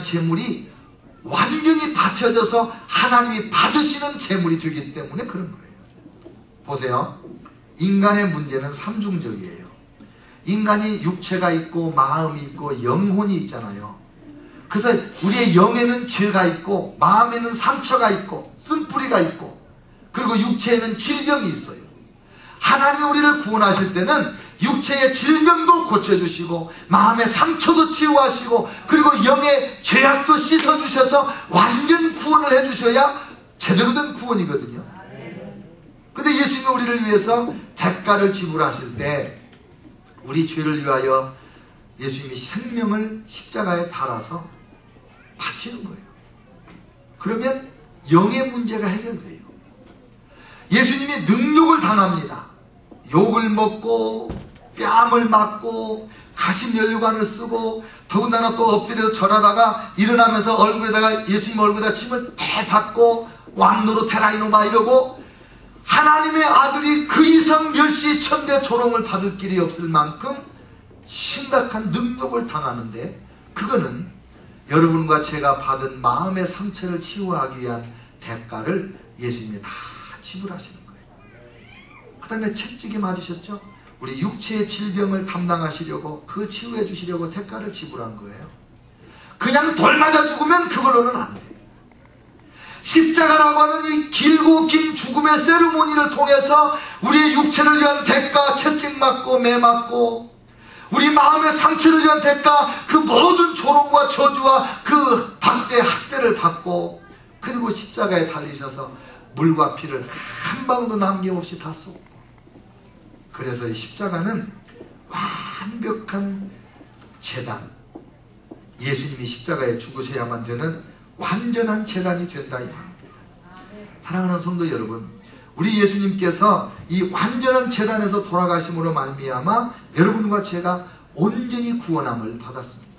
재물이 완전히 바쳐져서 하나님이 받으시는 재물이 되기 때문에 그런 거예요. 보세요. 인간의 문제는 삼중적이에요. 인간이 육체가 있고 마음이 있고 영혼이 있잖아요. 그래서 우리의 영에는 죄가 있고 마음에는 상처가 있고 쓴뿌리가 있고 그리고 육체에는 질병이 있어요. 하나님이 우리를 구원하실 때는 육체의 질병도 고쳐주시고 마음의 상처도 치유하시고 그리고 영의 죄악도 씻어주셔서 완전 구원을 해주셔야 제대로 된 구원이거든요. 근데 예수님이 우리를 위해서 대가를 지불하실 때 우리 죄를 위하여 예수님이 생명을 십자가에 달아서 바치는 거예요. 그러면 영의 문제가 해결돼요. 예수님이 능욕을 당합니다. 욕을 먹고 뺨을 맞고 가심연료관을 쓰고 더군다나 또 엎드려서 절하다가 일어나면서 얼굴에다가 예수님 얼굴에다 침을 대 받고 왕노로 테라이노마 이러고 하나님의 아들이 그 이상 멸시 천대 조롱을 받을 길이 없을 만큼 심각한 능력을 당하는데 그거는 여러분과 제가 받은 마음의 상처를 치유하기 위한 대가를 예수님이 다 지불하시는 거예요. 그 다음에 채찍이 맞으셨죠? 우리 육체의 질병을 담당하시려고 그 치유해 주시려고 대가를 지불한 거예요. 그냥 돌 맞아 죽으면 그걸로는 안 돼. 십자가라고 하는 이 길고 긴 죽음의 세르모니를 통해서 우리의 육체를 위한 대가 채찍 맞고 매 맞고 우리 마음의 상처를 위한 대가 그 모든 조롱과 저주와 그 박대 학대를 받고 그리고 십자가에 달리셔서 물과 피를 한 방울도 남김없이 다 쏟고 그래서 이 십자가는 완벽한 재단 예수님이 십자가에 죽으셔야만 되는 완전한 재단이 된다 이 말입니다. 사랑하는 성도 여러분 우리 예수님께서 이 완전한 재단에서 돌아가심으로 말미암아 여러분과 제가 온전히 구원함을 받았습니다.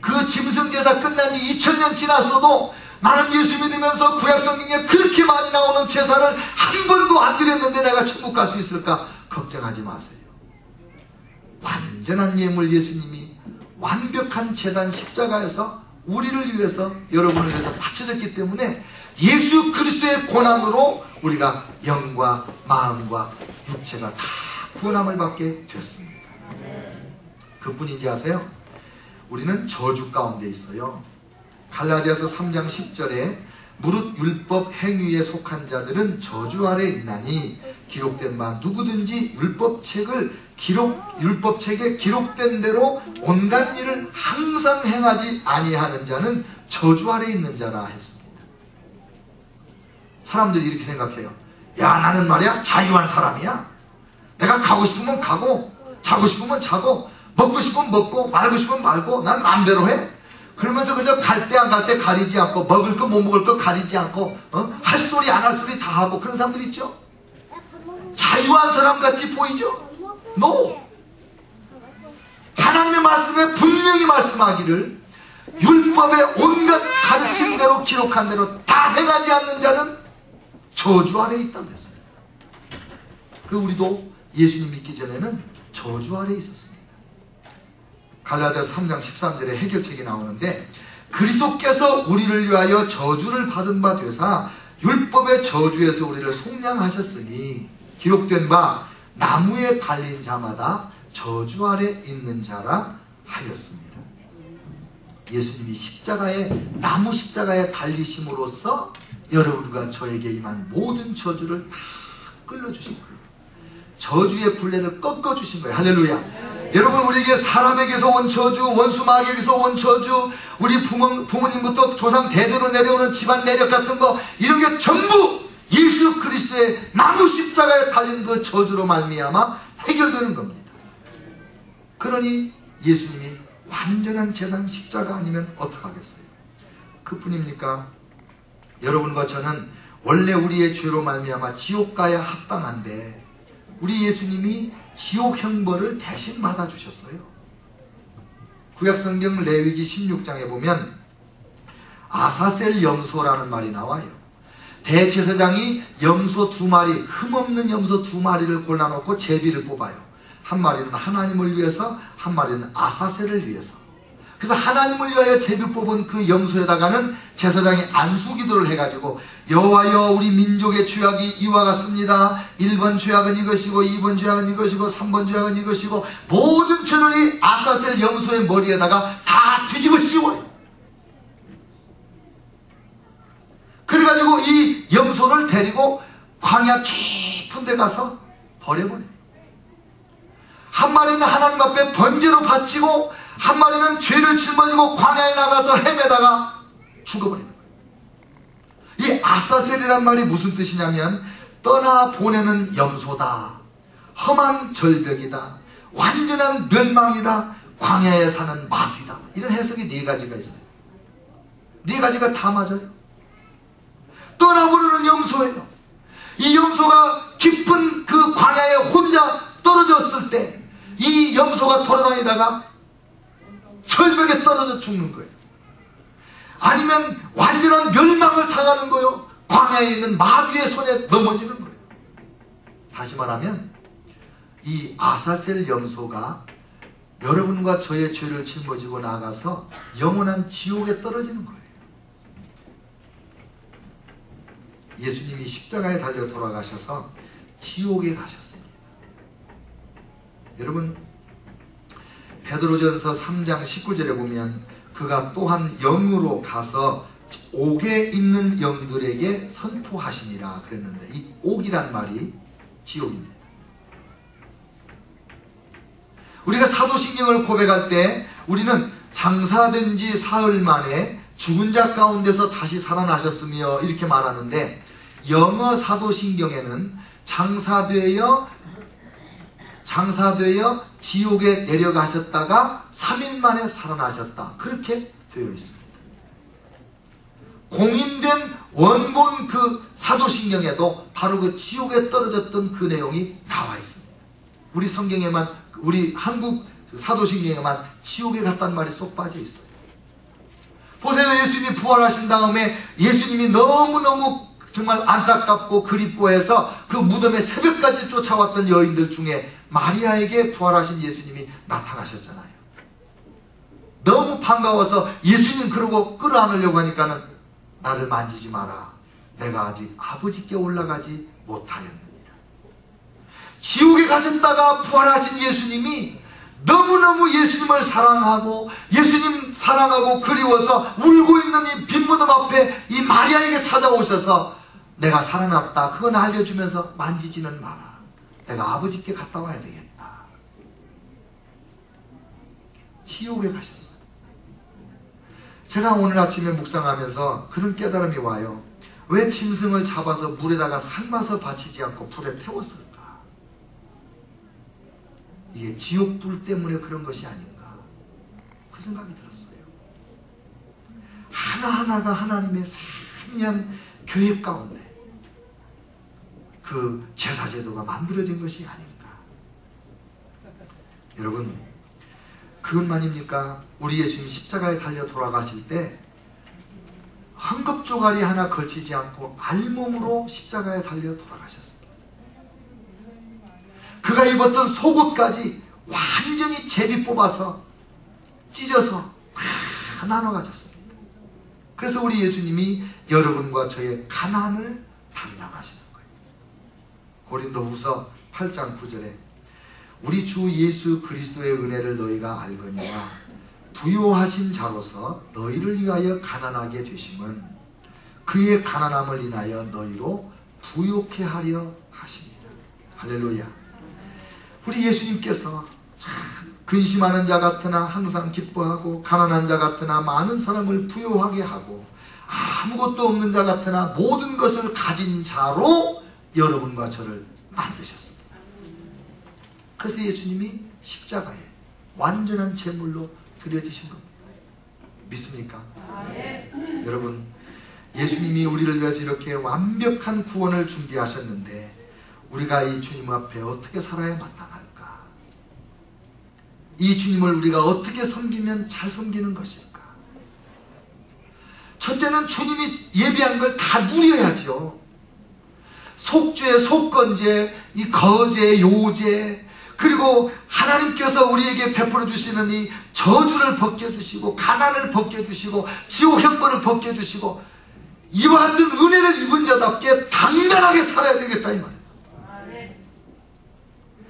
그 짐승제사 끝난 지 2000년 지났어도 나는 예수 믿으면서 구약성경에 그렇게 많이 나오는 제사를 한 번도 안 드렸는데 내가 천국 갈 수 있을까? 걱정하지 마세요. 완전한 예물 예수님이 완벽한 재단 십자가에서 우리를 위해서 여러분을 위해서 바쳐졌기 때문에 예수 그리스도의 고난으로 우리가 영과 마음과 육체가 다 구원함을 받게 됐습니다. 그뿐인지 아세요? 우리는 저주 가운데 있어요. 갈라디아서 3장 10절에 무릇 율법 행위에 속한 자들은 저주 아래 있나니 기록된 바 누구든지 율법책을 기록 율법책에 기록된 대로 온갖 일을 항상 행하지 아니하는 자는 저주 아래 있는 자라 했습니다. 사람들이 이렇게 생각해요. 야 나는 말이야 자유한 사람이야. 내가 가고 싶으면 가고 자고 싶으면 자고 먹고 싶으면 먹고 말고 싶으면 말고 난 마음대로 해. 그러면서 그저 갈 때 안 갈 때 가리지 않고 먹을 거 못 먹을 거 가리지 않고 어? 할 소리 안 할 소리 다 하고 그런 사람들 있죠. 자유한 사람 같이 보이죠? No. 하나님의 말씀에 분명히 말씀하기를 율법의 온갖 가르침대로 기록한 대로 다 행하지 않는 자는 저주 아래 있다고 했습니다. 그 우리도 예수님 믿기 전에는 저주 아래 있었습니다. 갈라디아서 3장 13절에 해결책이 나오는데 그리스도께서 우리를 위하여 저주를 받은 바 되사 율법의 저주에서 우리를 속량하셨으니 기록된 바 나무에 달린 자마다 저주 아래 있는 자라 하였습니다. 예수님이 십자가에 나무 십자가에 달리심으로써 여러분과 저에게 임한 모든 저주를 다 끌어주신 거예요. 저주의 굴레를 꺾어주신 거예요. 할렐루야. 여러분 우리에게 사람에게서 온 저주, 원수 마귀에게서 온 저주, 우리 부모, 부모님부터 조상 대대로 내려오는 집안 내력 같은 거 이런 게 전부 예수 그리스도의 나무 십자가에 달린 그 저주로 말미암아 해결되는 겁니다. 그러니 예수님이 완전한 재단 십자가 아니면 어떡하겠어요? 그뿐입니까? 여러분과 저는 원래 우리의 죄로 말미암아 지옥 가야 합당한데 우리 예수님이 지옥 형벌을 대신 받아주셨어요. 구약성경 레위기 16장에 보면 아사셀 염소라는 말이 나와요. 대제사장이 염소 두 마리, 흠없는 염소 두 마리를 골라놓고 제비를 뽑아요. 한 마리는 하나님을 위해서, 한 마리는 아사셀을 위해서. 그래서 하나님을 위하여 제비 뽑은 그 염소에다가는 제사장이 안수기도를 해가지고 여호와여 우리 민족의 죄악이 이와 같습니다. 1번 죄악은 이것이고 2번 죄악은 이것이고 3번 죄악은 이것이고 모든 죄를 이 아사셀 염소의 머리에다가 다 뒤집어 씌워요. 그래가지고 이 염소를 데리고 광야 깊은 데 가서 버려버려요. 한 마리는 하나님 앞에 번제로 바치고 한 마리는 죄를 짊어지고 광야에 나가서 헤매다가 죽어버리는 거예요. 이 아사셀이란 말이 무슨 뜻이냐면 떠나 보내는 염소다. 험한 절벽이다. 완전한 멸망이다. 광야에 사는 마귀다. 이런 해석이 네 가지가 있어요. 네 가지가 다 맞아요. 떠나보내는 염소예요. 이 염소가 깊은 그 광야에 혼자 떨어졌을 때 이 염소가 돌아다니다가 절벽에 떨어져 죽는 거예요. 아니면 완전한 멸망을 당하는 거예요. 광야에 있는 마귀의 손에 넘어지는 거예요. 다시 말하면 이 아사셀 염소가 여러분과 저의 죄를 짊어지고 나가서 영원한 지옥에 떨어지는 거예요. 예수님이 십자가에 달려 돌아가셔서 지옥에 가셨습니다. 여러분 베드로전서 3장 19절에 보면 그가 또한 영으로 가서 옥에 있는 영들에게 선포하시니라 그랬는데 이 옥이란 말이 지옥입니다. 우리가 사도신경을 고백할 때 우리는 장사된 지 사흘 만에 죽은 자 가운데서 다시 살아나셨으며 이렇게 말하는데 영어 사도신경에는 장사되어 장사되어 지옥에 내려가셨다가 3일 만에 살아나셨다. 그렇게 되어 있습니다. 공인된 원본 그 사도신경에도 바로 그 지옥에 떨어졌던 그 내용이 나와 있습니다. 우리 성경에만 우리 한국 사도신경에만 지옥에 갔단 말이 쏙 빠져 있어요. 보세요. 예수님이 부활하신 다음에 예수님이 너무너무 정말 안타깝고 그립고 해서 그 무덤에 새벽까지 쫓아왔던 여인들 중에 마리아에게 부활하신 예수님이 나타나셨잖아요. 너무 반가워서 예수님 그러고 끌어안으려고 하니까는 나를 만지지 마라. 내가 아직 아버지께 올라가지 못하였느니라. 지옥에 가셨다가 부활하신 예수님이 너무너무 예수님을 사랑하고 예수님 사랑하고 그리워서 울고 있는 이 빈무덤 앞에 이 마리아에게 찾아오셔서 내가 살아났다. 그건 알려주면서 만지지는 마라. 내가 아버지께 갔다 와야 되겠다. 지옥에 가셨어요. 제가 오늘 아침에 묵상하면서 그런 깨달음이 와요. 왜 짐승을 잡아서 물에다가 삶아서 바치지 않고 불에 태웠을까? 이게 지옥불 때문에 그런 것이 아닌가? 그 생각이 들었어요. 하나하나가 하나님의 상미한 계획 가운데 그 제사제도가 만들어진 것이 아닌가. 여러분, 그것만입니까? 우리 예수님 십자가에 달려 돌아가실 때 헝겊조가리 하나 걸치지 않고 알몸으로 십자가에 달려 돌아가셨습니다. 그가 입었던 속옷까지 완전히 제비 뽑아서 찢어서 다 나눠 가졌습니다. 그래서 우리 예수님이 여러분과 저의 가난을 거예요. 고린도 후서 8장 9절에 우리 주 예수 그리스도의 은혜를 너희가 알거니와 부요하신 자로서 너희를 위하여 가난하게 되심은 그의 가난함을 인하여 너희로 부요케 하려 하십니다. 할렐루야. 우리 예수님께서 참 근심하는 자 같으나 항상 기뻐하고 가난한 자 같으나 많은 사람을 부요하게 하고 아무것도 없는 자 같으나 모든 것을 가진 자로 여러분과 저를 만드셨습니다. 그래서 예수님이 십자가에 완전한 제물로 드려지신 겁니다. 믿습니까? 여러분 예수님이 우리를 위해서 이렇게 완벽한 구원을 준비하셨는데 우리가 이 주님 앞에 어떻게 살아야 마땅할까? 이 주님을 우리가 어떻게 섬기면 잘 섬기는 것일까? 첫째는 주님이 예비한 걸 다 누려야죠. 속죄, 속건제, 이 거제, 요제, 그리고 하나님께서 우리에게 베풀어 주시는 이 저주를 벗겨주시고 가난을 벗겨주시고 지옥 형벌을 벗겨주시고 이와 같은 은혜를 입은 자답게 당당하게 살아야 되겠다 이 말이에요.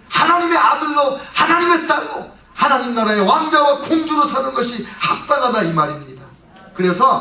하나님의 아들로 하나님의 딸로 하나님 나라의 왕자와 공주로 사는 것이 합당하다 이 말입니다. 그래서